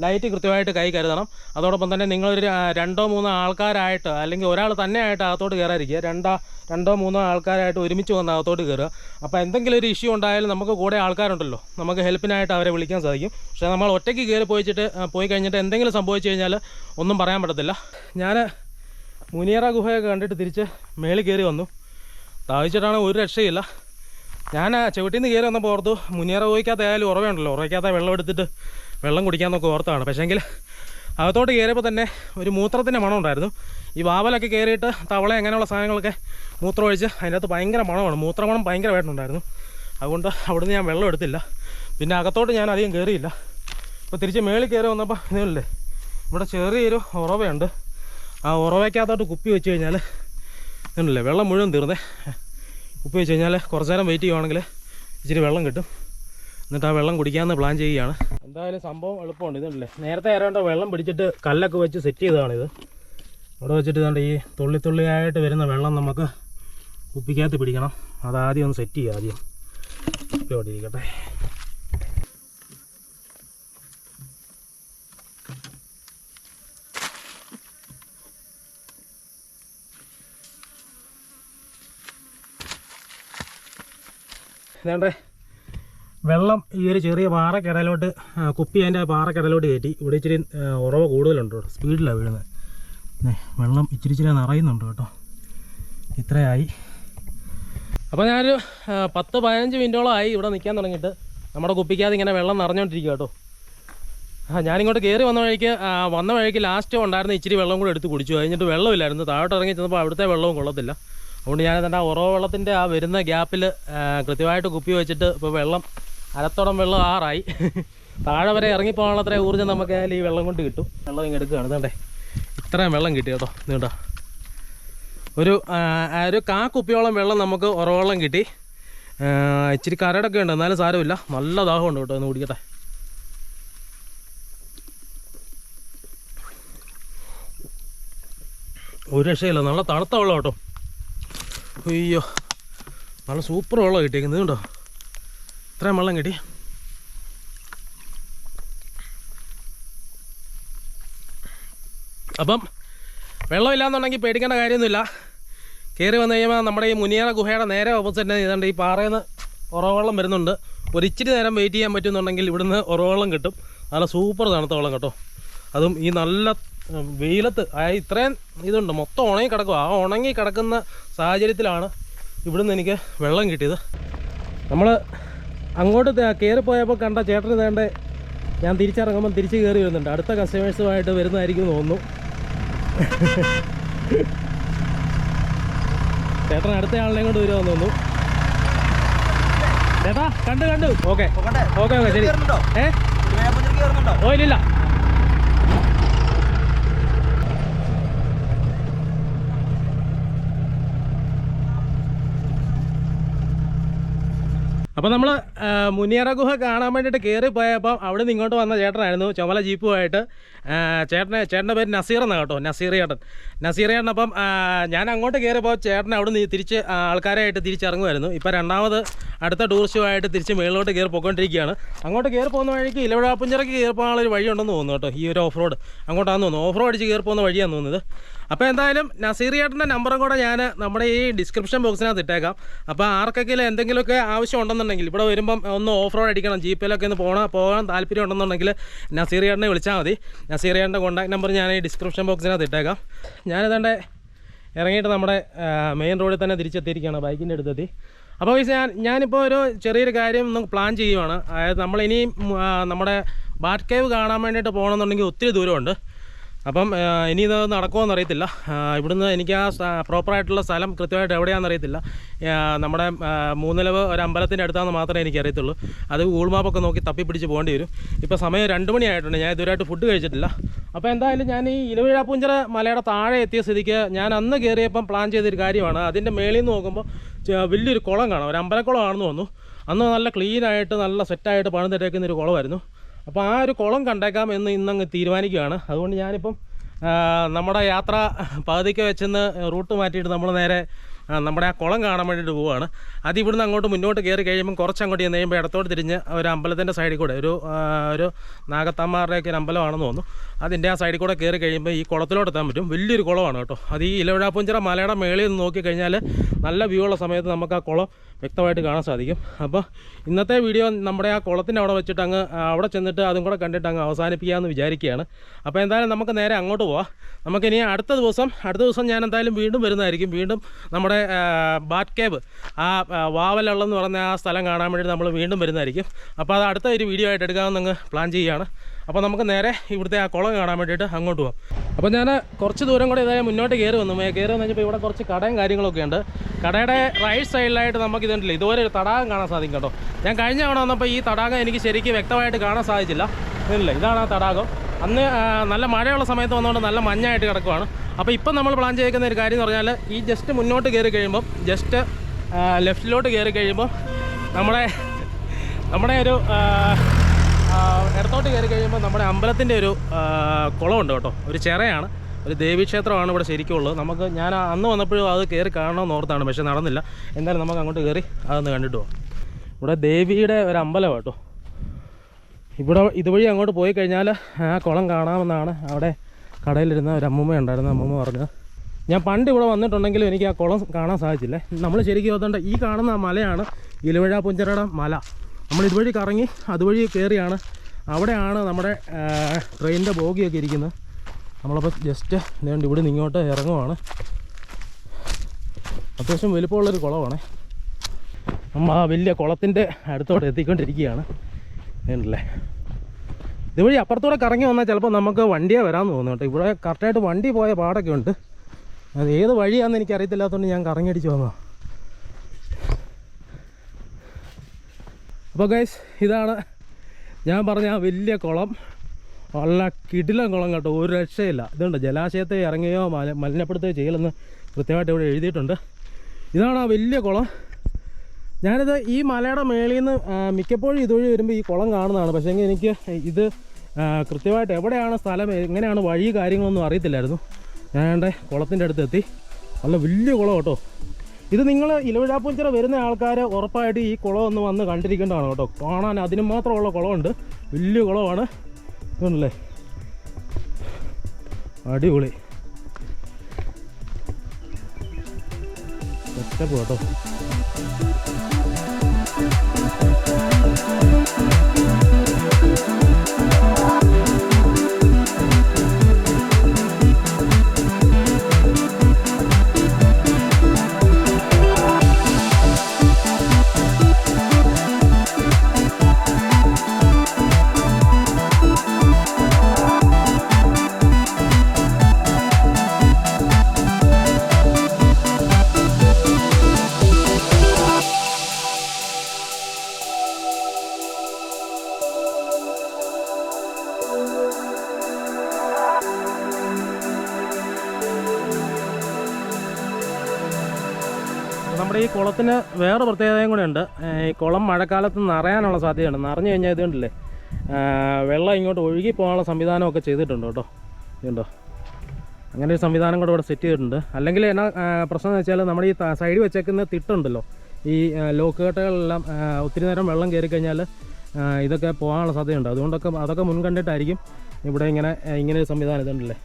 [SPEAKER 1] ലൈറ്റ് കൃത്യമായിട്ട് കൈ കരുതണം. അതോടൊപ്പം തന്നെ നിങ്ങളൊരു രണ്ടോ മൂന്നോ ആൾക്കാരായിട്ട് അല്ലെങ്കിൽ ഒരാൾ തന്നെ ആയിട്ട് അകത്തോട്ട് കയറാതിരിക്കുക. രണ്ടോ രണ്ടോ മൂന്നോ ആൾക്കാരായിട്ട് ഒരുമിച്ച് വന്ന് അകത്തോട്ട് കയറുക. അപ്പോൾ എന്തെങ്കിലും ഒരു ഇഷ്യൂ ഉണ്ടായാലും നമുക്ക് കൂടെ ആൾക്കാരുണ്ടല്ലോ. നമുക്ക് ഹെൽപ്പിനായിട്ട് അവരെ വിളിക്കാൻ സാധിക്കും. പക്ഷേ നമ്മൾ ഒറ്റയ്ക്ക് കയറി പോയിച്ചിട്ട് പോയി കഴിഞ്ഞിട്ട് എന്തെങ്കിലും സംഭവിച്ചു കഴിഞ്ഞാൽ ഒന്നും പറയാൻ പറ്റത്തില്ല. ഞാൻ മുനിയറ ഗുഹയൊക്കെ കണ്ടിട്ട് തിരിച്ച് മേളിൽ കയറി വന്നു. താഴ്ചിട്ടാണ് ഒരു രക്ഷയില്ല. ഞാൻ ചവിട്ടിൽ നിന്ന് കയറി വന്നപ്പോൾ ഓർത്തു മുനിയറ ഗുഹയ്ക്കകത്ത് ആയാലും ഉറവയുണ്ടല്ലോ. ഉറവയ്ക്കകത്ത് വെള്ളം എടുത്തിട്ട് വെള്ളം കുടിക്കാമെന്നൊക്കെ ഓർത്താണ് പക്ഷേങ്കിൽ അകത്തോട്ട് കയറിയപ്പോൾ തന്നെ ഒരു മൂത്രത്തിന്റെ മണം ഉണ്ടായിരുന്നു. ഈ വാവലൊക്കെ കയറിയിട്ട് തവള അങ്ങനെയുള്ള സാധനങ്ങളൊക്കെ മൂത്രം ഒഴിച്ച് അതിന്റെ അകത്ത് ഭയങ്കര മണമാണ്. മൂത്രമണം ഭയങ്കരമായിട്ടുണ്ടായിരുന്നു. അതുകൊണ്ട് അവിടുന്ന് ഞാൻ വെള്ളം എടുത്തില്ല. പിന്നെ അകത്തോട്ട് ഞാൻ അധികം കയറിയില്ല ഇപ്പോൾ തിരിച്ച് മേളിൽ കയറി വന്നപ്പോൾ ഇതല്ലേ ഇവിടെ ചെറിയൊരു ഉറവയുണ്ട്. ആ ഉറവയ്ക്കകത്തോട്ട് കുപ്പി വെച്ച് കഴിഞ്ഞാൽ ഇതുണ്ടല്ലേ? വെള്ളം മുഴുവൻ തീർന്നേ. കുപ്പി വെച്ച് കഴിഞ്ഞാൽ കുറച്ച് നേരം വെയിറ്റ് ചെയ്യുവാണെങ്കിൽ ഇച്ചിരി വെള്ളം കിട്ടും. എന്നിട്ട് ആ വെള്ളം കുടിക്കാമെന്ന് പ്ലാൻ ചെയ്യുകയാണ്. എന്തായാലും സംഭവം എളുപ്പമുണ്ട്. ഇതുണ്ടല്ലേ നേരത്തെ ഏറെ വെള്ളം പിടിച്ചിട്ട് കല്ലൊക്കെ വെച്ച് സെറ്റ് ചെയ്തതാണിത് അവിടെ വെച്ചിട്ട് ഇതാണ്ട് ഈ തുള്ളി തുള്ളിയായിട്ട് വരുന്ന വെള്ളം നമുക്ക് കുപ്പിക്കകത്ത് പിടിക്കണം. അതാദ്യം ഒന്ന് സെറ്റ് ചെയ്യുക ആദ്യം. കുപ്പി അവിടെ ഇരിക്കട്ടെ. ഇതാണ്ടേ. വെള്ളം ഈ ഒരു ചെറിയ പാറക്കിടയിലോട്ട് കുപ്പി അതിന്റെ പാറക്കിടയിലോട്ട് കയറ്റി. ഇവിടെ ഇച്ചിരി ഉറവ് കൂടുതലുണ്ട് സ്പീഡിലാണ് വീഴുന്നത്. വെള്ളം ഇച്ചിരി ഇച്ചിരി നിറയുന്നുണ്ട് കേട്ടോ. ഇത്രയായി. അപ്പോൾ ഞാനൊരു പത്ത് പതിനഞ്ച് മിനിറ്റോളം ആയി ഇവിടെ നിൽക്കാൻ തുടങ്ങിയിട്ട് നമ്മുടെ കുപ്പിക്കകത്ത് ഇങ്ങനെ വെള്ളം നിറഞ്ഞുകൊണ്ടിരിക്കുക കേട്ടോ. ഞാനിങ്ങോട്ട് കയറി വന്ന വഴിക്ക് വന്ന വഴിക്ക് ലാസ്റ്റ് ഉണ്ടായിരുന്ന ഇച്ചിരി വെള്ളം കൂടെ എടുത്ത് കുടിച്ചു. കഴിഞ്ഞിട്ട് വെള്ളമില്ലായിരുന്നു. താഴോട്ട് ഇറങ്ങി ചെന്നപ്പോൾ അവിടുത്തെ വെള്ളവും കൊള്ളത്തില്ല. അതുകൊണ്ട് ആ ഉറവ വെള്ളത്തിന്റെ ആ വരുന്ന ഗ്യാപ്പിൽ കൃത്യമായിട്ട് കുപ്പി വെച്ചിട്ട് ഇപ്പോൾ വെള്ളം അരത്തോളം വെള്ളം ആറായി. താഴെ വരെ ഇറങ്ങിപ്പോകാനുള്ള അത്ര ഊർജം നമുക്ക് ഈ വെള്ളം കൊണ്ട് കിട്ടും. വെള്ളം ഇങ്ങനെ എടുക്കുകയാണ്. ഇതണ്ടേ. ഇത്രയും വെള്ളം കിട്ടി കേട്ടോ. നീണ്ടോ ഒരു ഒരു കാ കുപ്പിയോളം വെള്ളം നമുക്ക് ഉറവെള്ളം കിട്ടി. ഇച്ചിരി കരടൊക്കെ ഉണ്ട്. എന്നാലും സാരമില്ല. നല്ല ദാഹമുണ്ട് കേട്ടോ. ഒന്ന് കുടിക്കട്ടെ. ഒരു രക്ഷയില്ല. നല്ല തണുത്ത വെള്ളം കേട്ടോ. അയ്യോ. നല്ല സൂപ്പർ വെള്ളം കിട്ടിയേക്കുന്നത്. കേട്ടോ ഇത്രയും വെള്ളം കിട്ടി. അപ്പം വെള്ളമില്ലാന്നുണ്ടെങ്കിൽ പേടിക്കേണ്ട കാര്യമൊന്നുമില്ല. കയറി വന്നു കഴിയുമ്പോൾ നമ്മുടെ ഈ മുനിയറ ഗുഹയുടെ നേരെ ഓപ്പോസിറ്റ് ഇതുണ്ട്. ഈ പാറയിൽ നിന്ന് ഉറവെള്ളം വരുന്നുണ്ട്. ഒരു ഇച്ചിരി നേരം വെയിറ്റ് ചെയ്യാൻ പറ്റുന്നുണ്ടെങ്കിൽ ഇവിടുന്ന് ഉറവെള്ളം കിട്ടും. നല്ല സൂപ്പർ തണുത്ത വെള്ളം കേട്ടോ. അതും ഈ നല്ല വെയിലത്ത് ഇത്രയും ഇതുണ്ട്. മൊത്തം ഉണങ്ങി കിടക്കും. ആ ഉണങ്ങി കിടക്കുന്ന സാഹചര്യത്തിലാണ് ഇവിടുന്ന് എനിക്ക് വെള്ളം കിട്ടിയത്. നമ്മൾ അങ്ങോട്ട് കയറിപ്പോയപ്പോൾ കണ്ട ചേട്ടന് തേണ്ട ഞാൻ തിരിച്ചിറങ്ങുമ്പോൾ തിരിച്ച് കയറി വരുന്നുണ്ട്. അടുത്ത കസ്റ്റമേഴ്സുമായിട്ട് വരുന്നതായിരിക്കും തോന്നുന്നു. ചേട്ടൻ അടുത്ത ആളിനെ കൊണ്ട് വരുമെന്ന് തോന്നുന്നു. ചേട്ടാ കണ്ടു കണ്ടു. ഓക്കെ ഓക്കെ ഓക്കെ ശരി. ഏ?
[SPEAKER 2] തിരുവനന്തപുരത്തേക്ക്
[SPEAKER 1] അപ്പോൾ നമ്മൾ മുനിയറ ഗുഹ കാണാൻ വേണ്ടിയിട്ട് കയറി പോയപ്പോൾ അവിടെ നിന്ന് ഇങ്ങോട്ട് വന്ന ചേട്ടനായിരുന്നു ചുമല ജീപ്പുമായിട്ട്. ചേട്ടനെ ചേട്ടന്റെ പേര് നസീർ എന്നാണ് കേട്ടോ നസീർ ചേട്ടൻ നസീർ ചേട്ടൻ അപ്പം ഞാൻ അങ്ങോട്ട് കയറിയപ്പോൾ ചേട്ടൻ അവിടെ നിന്ന് തിരിച്ച് ആൾക്കാരായിട്ട് തിരിച്ചിറങ്ങുമായിരുന്നു. ഇപ്പോൾ രണ്ടാമത് അടുത്ത ടൂറിസ്റ്റുമായിട്ട് തിരിച്ച് മേളിലോട്ട് കയറി പോയിക്കൊണ്ടിരിക്കുകയാണ്. അങ്ങോട്ട് കയറി പോകുന്ന വഴിക്ക് ഇലവിഴാപ്പുഞ്ചിറക്ക് കയറി പോകാനുള്ള ഒരു വഴി ഉണ്ടെന്ന് തോന്നുന്നു കേട്ടോ ഈ ഒരു ഓഫ് റോഡ് അങ്ങോട്ടാന്ന് തോന്നുന്നു ഓഫ് റോഡ് അടിച്ച് കയറി പോകുന്ന വഴിയാണെന്ന് തോന്നുന്നത് അപ്പോൾ എന്തായാലും നസീർ ചേട്ടന്റെ നമ്പറും കൂടെ ഞാൻ നമ്മുടെ ഈ ഡിസ്ക്രിപ്ഷൻ ബോക്സിനകത്ത് ഇട്ടേക്കാം. അപ്പോൾ ആർക്കെങ്കിലും എന്തെങ്കിലുമൊക്കെ ആവശ്യം ഉണ്ടെന്നുണ്ടെങ്കിൽ ഇവിടെ വരുമ്പം ഒന്ന് ഓഫ് റോഡ് അടിക്കണം ജീപ്പിലൊക്കെ ഒന്ന് പോകണം പോകാൻ താല്പര്യം ഉണ്ടെന്നുണ്ടെങ്കിൽ നസീർ ചേട്ടനെ വിളിച്ചാൽ മതി. നസീർ ചേട്ടന്റെ കോൺടാക്ട് നമ്പർ ഞാൻ ഈ ഡിസ്ക്രിപ്ഷൻ ബോക്സിനകത്ത് ഇട്ടേക്കാം. ഞാനിതണ്ട് ഇറങ്ങിയിട്ട് നമ്മുടെ മെയിൻ റോഡിൽ തന്നെ തിരിച്ചെത്തിയിരിക്കുകയാണ് ബൈക്കിന്റെ അടുത്തെത്തി. അപ്പോൾ പൈസ ഞാൻ ഞാനിപ്പോൾ ഒരു ചെറിയൊരു കാര്യം ഒന്ന് പ്ലാൻ ചെയ്യുവാണ്. അതായത് നമ്മളിനി നമ്മുടെ ബാറ്റ് കേവ് കാണാൻ വേണ്ടിയിട്ട് പോകണമെന്നുണ്ടെങ്കിൽ ഒത്തിരി ദൂരമുണ്ട്. അപ്പം ഇനി ഇത് നടക്കുമോ എന്നറിയത്തില്ല ഇവിടുന്ന് എനിക്ക് ആ പ്രോപ്പറായിട്ടുള്ള സ്ഥലം കൃത്യമായിട്ട് എവിടെയാണെന്ന് അറിയത്തില്ല. നമ്മുടെ മൂന്നിലവ് ഒരു അമ്പലത്തിന്റെ അടുത്താണെന്ന് മാത്രമേ എനിക്ക് അറിയത്തുള്ളൂ. അത് ഗൂഗിൾ മാപ്പൊക്കെ നോക്കി തപ്പി പിടിച്ച് പോകേണ്ടി വരും. ഇപ്പോൾ സമയം രണ്ട് മണിയായിട്ടുണ്ട്. ഞാൻ ഇതുവരെയായിട്ട് ഫുഡ് കഴിച്ചിട്ടില്ല. അപ്പോൾ എന്തായാലും ഞാൻ ഈ ഇലവിഴാപ്പൂഞ്ചിറ മലയുടെ താഴെ എത്തിയ സ്ഥിതിക്ക് ഞാൻ അന്ന് കയറിയപ്പം പ്ലാൻ ചെയ്തൊരു കാര്യമാണ്. അതിന്റെ മേളിൽ നിന്ന് നോക്കുമ്പോൾ വലിയൊരു കുളം കാണാം. ഒരു അമ്പലക്കുളമാണെന്ന് തോന്നുന്നു. അന്ന് നല്ല ക്ലീനായിട്ട് നല്ല സെറ്റായിട്ട് പണിതിട്ടേക്കുന്ന ഒരു കുളമായിരുന്നു. അപ്പോൾ ആ ഒരു കുളം കണ്ടേക്കാം എന്ന് ഇന്നങ്ങ് തീരുമാനിക്കുകയാണ്. അതുകൊണ്ട് ഞാനിപ്പം നമ്മുടെ യാത്ര പകുതിക്ക് വെച്ചെന്ന് റൂട്ട് മാറ്റിയിട്ട് നമ്മൾ നേരെ നമ്മുടെ ആ കുളം കാണാൻ വേണ്ടിയിട്ട് പോവുകയാണ് അത് ഇവിടുന്ന് അങ്ങോട്ട് മുന്നോട്ട് കയറി കഴിയുമ്പോൾ കുറച്ച് അങ്ങോട്ട് ചെന്ന് കഴിയുമ്പോൾ ഇടത്തോട്ട് തിരിഞ്ഞ് ഒരു അമ്പലത്തിന്റെ സൈഡിൽ കൂടെ ഒരു ഒരു നാഗത്തമ്മാരുടെയൊക്കെ ഒരു അമ്പലമാണെന്ന് തോന്നുന്നു. അതിന്റെ ആ സൈഡിൽ കൂടെ കയറി കഴിയുമ്പോൾ ഈ കുളത്തിലോട്ട് എത്താൻ പറ്റും. വലിയൊരു കുളമാണ് കേട്ടോ. അത് ഈ ഇലവിഴാപ്പുഞ്ചിറ മലയുടെ മേളിൽ നിന്ന് നോക്കി കഴിഞ്ഞാൽ നല്ല വ്യൂ ഉള്ള സമയത്ത് നമുക്ക് ആ കുളം വ്യക്തമായിട്ട് കാണാൻ സാധിക്കും. അപ്പോൾ ഇന്നത്തെ വീഡിയോ നമ്മുടെ ആ കുളത്തിന്റെ അവിടെ വെച്ചിട്ട് അങ്ങ് അവിടെ ചെന്നിട്ട് അതും കൂടെ കണ്ടിട്ട് അങ്ങ് അവസാനിപ്പിക്കാമെന്ന് വിചാരിക്കുകയാണ്. അപ്പോൾ എന്തായാലും നമുക്ക് നേരെ അങ്ങോട്ട് പോവാം. നമുക്കിനി അടുത്ത ദിവസം അടുത്ത ദിവസം ഞാൻ എന്തായാലും വീണ്ടും വരുന്നതായിരിക്കും. വീണ്ടും നമ്മുടെ ആ, ബാറ്റ് കേബ് ആ ആ, വാവലള്ളം എന്ന് പറഞ്ഞ ആ സ്ഥലം കാണാൻ വേണ്ടി നമ്മൾ വീണ്ടും വരുന്നതായിരിക്കും. അപ്പോൾ അത് അടുത്ത ഒരു വീഡിയോ ആയിട്ട് എടുക്കാമെന്ന് അങ്ങ് പ്ലാൻ ചെയ്യുകയാണ്. അപ്പോൾ നമുക്ക് നേരെ ഇവിടുത്തെ ആ കുളം കാണാൻ വേണ്ടിയിട്ട് അങ്ങോട്ട് പോകാം അപ്പോൾ ഞാൻ കുറച്ച് ദൂരം കൂടെ ഇതായി മുന്നോട്ട് കയറി വന്നു. കയറി വന്നു കഴിഞ്ഞപ്പോൾ ഇവിടെ കുറച്ച് കടയും കാര്യങ്ങളൊക്കെ ഉണ്ട്. കടയുടെ റൈറ്റ് സൈഡിലായിട്ട് നമുക്ക് ഇതുണ്ടല്ലോ. ഇതുപോലെ ഒരു തടാകം കാണാൻ സാധിക്കും കേട്ടോ. ഞാൻ കഴിഞ്ഞ തവണ വന്നപ്പോൾ ഈ തടാകം എനിക്ക് ശരിക്കും വ്യക്തമായിട്ട് കാണാൻ സാധിച്ചില്ല. ഇതാണ് ആ തടാകം. അന്ന് നല്ല മഴയുള്ള സമയത്ത് വന്നുകൊണ്ട് നല്ല മഞ്ഞായിട്ട് കിടക്കുവാണ്. അപ്പോൾ ഇപ്പം നമ്മൾ പ്ലാൻ ചെയ്തേക്കുന്ന ഒരു കാര്യം എന്ന് പറഞ്ഞാൽ ഈ ജസ്റ്റ് മുന്നോട്ട് കയറി കഴിയുമ്പം ജസ്റ്റ് ലെഫ്റ്റിലോട്ട് കയറി കഴിയുമ്പോൾ നമ്മുടെ നമ്മുടെ ഒരു ഇടത്തോട്ട് കയറി കഴിയുമ്പോൾ നമ്മുടെ അമ്പലത്തിന്റെ ഒരു കുളം കുളമുണ്ട് കേട്ടോ. ഒരു ചിറയാണ്. ഒരു ദേവീക്ഷേത്രമാണ് ഇവിടെ ശരിക്കും ഉള്ളത്. നമുക്ക് ഞാൻ അന്ന് വന്നപ്പോഴും അത് കയറി കാണണമെന്ന് ഓർത്താണ്. പക്ഷേ നടന്നില്ല. എന്തായാലും നമുക്ക് അങ്ങോട്ട് കയറി അതൊന്ന് കണ്ടിട്ട് പോകാം ഇവിടെ ദേവിയുടെ ഒരു അമ്പലം കേട്ടോ. ഇവിടെ ഇതുവഴി അങ്ങോട്ട് പോയി കഴിഞ്ഞാൽ ആ കുളം കാണാമെന്നാണ് അവിടെ കടയിലിരുന്ന ഒരു അമ്മൂമ്മ ഉണ്ടായിരുന്നു. അമ്മൂമ്മ പറഞ്ഞത് ഞാൻ പണ്ട് ഇവിടെ വന്നിട്ടുണ്ടെങ്കിലും എനിക്ക് ആ കുളം കാണാൻ സാധിച്ചില്ലേ. നമ്മൾ ശരിക്കും ഓർത്തേണ്ട ഈ കാണുന്ന മലയാണ് ഇലവഴ പുഞ്ചരയുടെ മല. നമ്മൾ ഇതുവഴി കറങ്ങി അതുവഴി കയറിയാണ്. അവിടെയാണ് നമ്മുടെ ട്രെയിനിന്റെ ബോഗിയൊക്കെ ഇരിക്കുന്നത്. നമ്മളപ്പോൾ ജസ്റ്റ് ഇതുകൊണ്ട് ഇവിടെ നിന്ന് ഇങ്ങോട്ട് ഇറങ്ങുവാണ്. അത്യാവശ്യം വലുപ്പമുള്ളൊരു കുളമാണ്. നമ്മൾ ആ വലിയ കുളത്തിന്റെ അടുത്തോട്ട് എത്തിക്കൊണ്ടിരിക്കുകയാണ്. ഉണ്ടല്ലേ ഇതുവഴി അപ്പുറത്തൂടെ കറങ്ങി വന്നാൽ ചിലപ്പോൾ നമുക്ക് വണ്ടിയെ വരാമെന്ന് തോന്നുന്നു കേട്ടോ. ഇവിടെ കറക്റ്റായിട്ട് വണ്ടി പോയ പാടൊക്കെ ഉണ്ട്. അത് ഏത് വഴിയാണെന്ന് എനിക്ക് അറിയത്തില്ലാത്തതുകൊണ്ട് ഞാൻ കറങ്ങിയടിച്ച് വന്നതാണ് അപ്പോൾ ഗൈസ് ഇതാണ് ഞാൻ പറഞ്ഞ ആ വലിയ കുളം. നല്ല കിടിലൻ കുളം കേട്ടോ. ഒരു രക്ഷയില്ല. ഇതുണ്ട്. ജലാശയത്തെ ഇറങ്ങുകയോ മല മലിനപ്പെടുത്തുകയോ ചെയ്യലെന്ന് കൃത്യമായിട്ട് ഇവിടെ എഴുതിയിട്ടുണ്ട്. ഇതാണ് ആ വലിയ കുളം. ഞാനിത് ഈ മലയുടെ മേളിൽ നിന്ന് മിക്കപ്പോഴും ഇതുവഴി വരുമ്പോൾ ഈ കുളം കാണുന്നതാണ്. പക്ഷേ എങ്കിൽ എനിക്ക് ഇത് കൃത്യമായിട്ട് എവിടെയാണ് സ്ഥലം എങ്ങനെയാണ് വഴി കാര്യങ്ങളൊന്നും അറിയത്തില്ലായിരുന്നു. ഞാൻ എന്റെ കുളത്തിന്റെ അടുത്ത് എത്തി. നല്ല വലിയ കുളം കേട്ടോ. ഇത് നിങ്ങൾ ഇലവിഴാപ്പൂഞ്ചിറ വരുന്ന ആൾക്കാർ ഉറപ്പായിട്ട് ഈ കുളം ഒന്ന് വന്ന് കണ്ടിരിക്കേണ്ടതാണ് കേട്ടോ. കാണാൻ അതിന് മാത്രമുള്ള കുളമുണ്ട്. വലിയ കുളമാണ്. ഇതുണ്ടല്ലേ? അടിപൊളി. കേട്ടോ. കുളത്തിന് വേറെ പ്രത്യേകതയും കൂടെ ഉണ്ട്. ഈ കുളം മഴക്കാലത്ത് നിറയാനുള്ള സാധ്യതയുണ്ട്. നിറഞ്ഞു കഴിഞ്ഞാൽ ഇതുണ്ടല്ലേ വെള്ളം ഇങ്ങോട്ട് ഒഴുകി പോകാനുള്ള സംവിധാനമൊക്കെ ചെയ്തിട്ടുണ്ട് കേട്ടോ. ഇതുണ്ടോ? അങ്ങനെ ഒരു സംവിധാനം കൂടെ ഇവിടെ സെറ്റ് ചെയ്തിട്ടുണ്ട്. അല്ലെങ്കിൽ എന്നാ പ്രശ്നം എന്ന് വെച്ചാൽ നമ്മുടെ ഈ സൈഡിൽ വെച്ചേക്കുന്ന തിട്ടുണ്ടല്ലോ. ഈ ലോക്ക് കെട്ടുകളെല്ലാം ഒത്തിരി നേരം വെള്ളം കയറി കഴിഞ്ഞാൽ ഇതൊക്കെ പോകാനുള്ള സാധ്യതയുണ്ട്. അതുകൊണ്ടൊക്കെ അതൊക്കെ മുൻകണ്ടിട്ടായിരിക്കും ഇവിടെ ഇങ്ങനെ ഇങ്ങനെ ഒരു സംവിധാനം ഇതുണ്ടല്ലേ?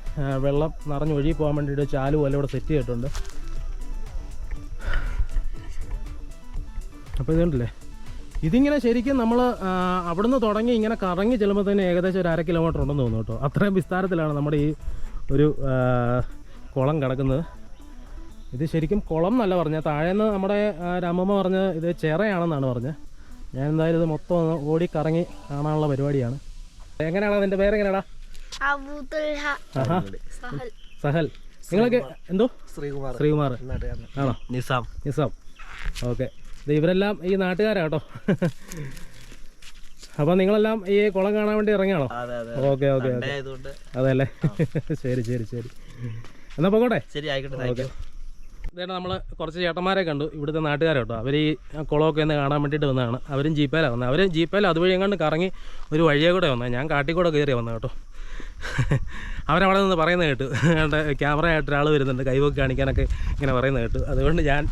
[SPEAKER 1] വെള്ളം നിറഞ്ഞ് ഒഴുകി പോകാൻ വേണ്ടിയിട്ട് ചാലു പോലെ ഇവിടെ സെറ്റ് ചെയ്തിട്ടുണ്ട്. അപ്പോൾ ഇതുണ്ടല്ലേ ഇതിങ്ങനെ ശരിക്കും നമ്മൾ അവിടുന്ന് തുടങ്ങി ഇങ്ങനെ കറങ്ങി ചെല്ലുമ്പോൾ തന്നെ ഏകദേശം ഒരു അര കിലോമീറ്റർ ഉണ്ടെന്ന് തോന്നുന്നു കേട്ടോ. അത്രയും വിസ്താരത്തിലാണ് നമ്മുടെ ഈ ഒരു കുളം കിടക്കുന്നത്. ഇത് ശരിക്കും കുളം എന്നല്ല പറഞ്ഞത്. താഴേന്ന് നമ്മുടെ രാമമ്മ പറഞ്ഞത് ഇത് ചിറയാണെന്നാണ് പറഞ്ഞത്. ഞാൻ എന്തായാലും ഇത് മൊത്തം ഒന്ന് ഓടി കറങ്ങി കാണാനുള്ള പരിപാടിയാണ്. എങ്ങനെയാണോ അതിന്റെ പേരെങ്ങനെയാടാ
[SPEAKER 3] സഹൽ.
[SPEAKER 1] സഹൽ. നിങ്ങളൊക്കെ എന്തോ?
[SPEAKER 2] ശ്രീകുമാർ.
[SPEAKER 1] ശ്രീകുമാർ. ആണോ?
[SPEAKER 2] നിസാം.
[SPEAKER 1] നിസാം. ഓക്കെ. ഇവരെല്ലാം ഈ നാട്ടുകാരാട്ടോ കേട്ടോ. അപ്പോൾ നിങ്ങളെല്ലാം ഈ കുളം കാണാൻ വേണ്ടി ഇറങ്ങിയാണോ? Okay okay okay. അതെ അല്ലേ ശരി ശരി ശരി. എന്നാ പോകട്ടെ
[SPEAKER 2] ശരി ആയിക്കോട്ടെ ഓക്കെ. നമ്മൾ
[SPEAKER 1] ഇതേണ്ട നമ്മൾ കുറച്ച് ചേട്ടന്മാരെ കണ്ടു ഇവിടുത്തെ നാട്ടുകാരെ കേട്ടോ. അവർ ഈ കുളമൊക്കെ ഒന്ന് കാണാൻ വേണ്ടിട്ട് വന്നതാണ്. അവരും ജീപ്പേലാണ് വന്നത് അവരും ജീപ്പയിൽ അതുവഴി എങ്ങാണ്ട് കറങ്ങി ഒരു വഴിയെ കൂടെ വന്നത് ഞാൻ കാട്ടിക്കൂടെ കയറി വന്നത് കേട്ടോ. അവരവിടെ നിന്ന് പറയുന്നത് കേട്ടു. ക്യാമറ ആയിട്ട് ഒരാൾ വരുന്നുണ്ട് കൈവൊക്കെ കാണിക്കാനൊക്കെ ഇങ്ങനെ പറയുന്നത് കേട്ടു. അതുകൊണ്ട് ഞാൻ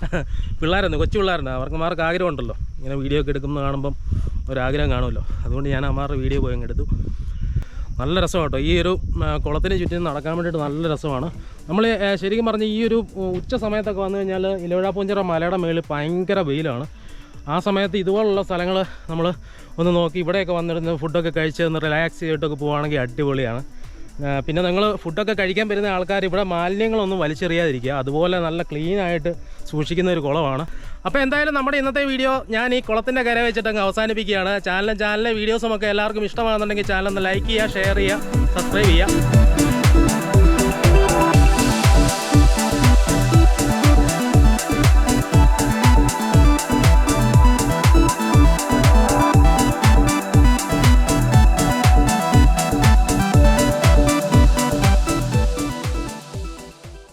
[SPEAKER 1] പിള്ളേരൊന്നും കൊച്ചു പിള്ളേരുണ്ട് ആഗ്രഹം ആഗ്രഹമുണ്ടല്ലോ ഇങ്ങനെ വീഡിയോ ഒക്കെ എടുക്കുന്നത് കാണുമ്പം ഒരാഗ്രഹം കാണുമല്ലോ. അതുകൊണ്ട് ഞാൻ അമ്മാരുടെ വീഡിയോ പോയി എടുത്തു. നല്ല രസമാണ് കേട്ടോ ഈ ഒരു കുളത്തിന് ചുറ്റും നടക്കാൻ വേണ്ടിയിട്ട് നല്ല രസമാണ്. നമ്മൾ ശരിക്കും പറഞ്ഞ ഈ ഒരു ഉച്ച സമയത്തൊക്കെ വന്നു കഴിഞ്ഞാൽ ഇലവിഴാപ്പൂഞ്ചിറ മലയുടെ മേളിൽ ഭയങ്കര വെയിലാണ്. ആ സമയത്ത് ഇതുപോലുള്ള സ്ഥലങ്ങൾ നമ്മൾ ഒന്ന് നോക്കി ഇവിടെയൊക്കെ വന്നിരുന്ന് ഫുഡൊക്കെ കഴിച്ച് ഒന്ന് റിലാക്സ് ചെയ്തിട്ടൊക്കെ പോവുകയാണെങ്കിൽ അടിപൊളിയാണ്. പിന്നെ നിങ്ങൾ ഫുഡൊക്കെ കഴിക്കാൻ വരുന്ന ആൾക്കാർ ഇവിടെ മാലിന്യങ്ങളൊന്നും വലിച്ചെറിയാതിരിക്കുക. അതുപോലെ നല്ല ക്ലീൻ ആയിട്ട് സൂക്ഷിക്കുന്ന ഒരു കുളമാണ്. അപ്പോൾ എന്തായാലും നമ്മുടെ ഇന്നത്തെ വീഡിയോ ഞാൻ ഈ കുളത്തിന്റെ കര വെച്ചിട്ട് അങ്ങ് അവസാനിപ്പിക്കുകയാണ്. ചാനലും ചാനലിലെ വീഡിയോസും ഒക്കെ എല്ലാവർക്കും ഇഷ്ടമാണെന്നുണ്ടെങ്കിൽ ചാനൽ ഒന്ന് ലൈക്ക് ചെയ്യുക ഷെയർ ചെയ്യുക സബ്സ്ക്രൈബ് ചെയ്യുക.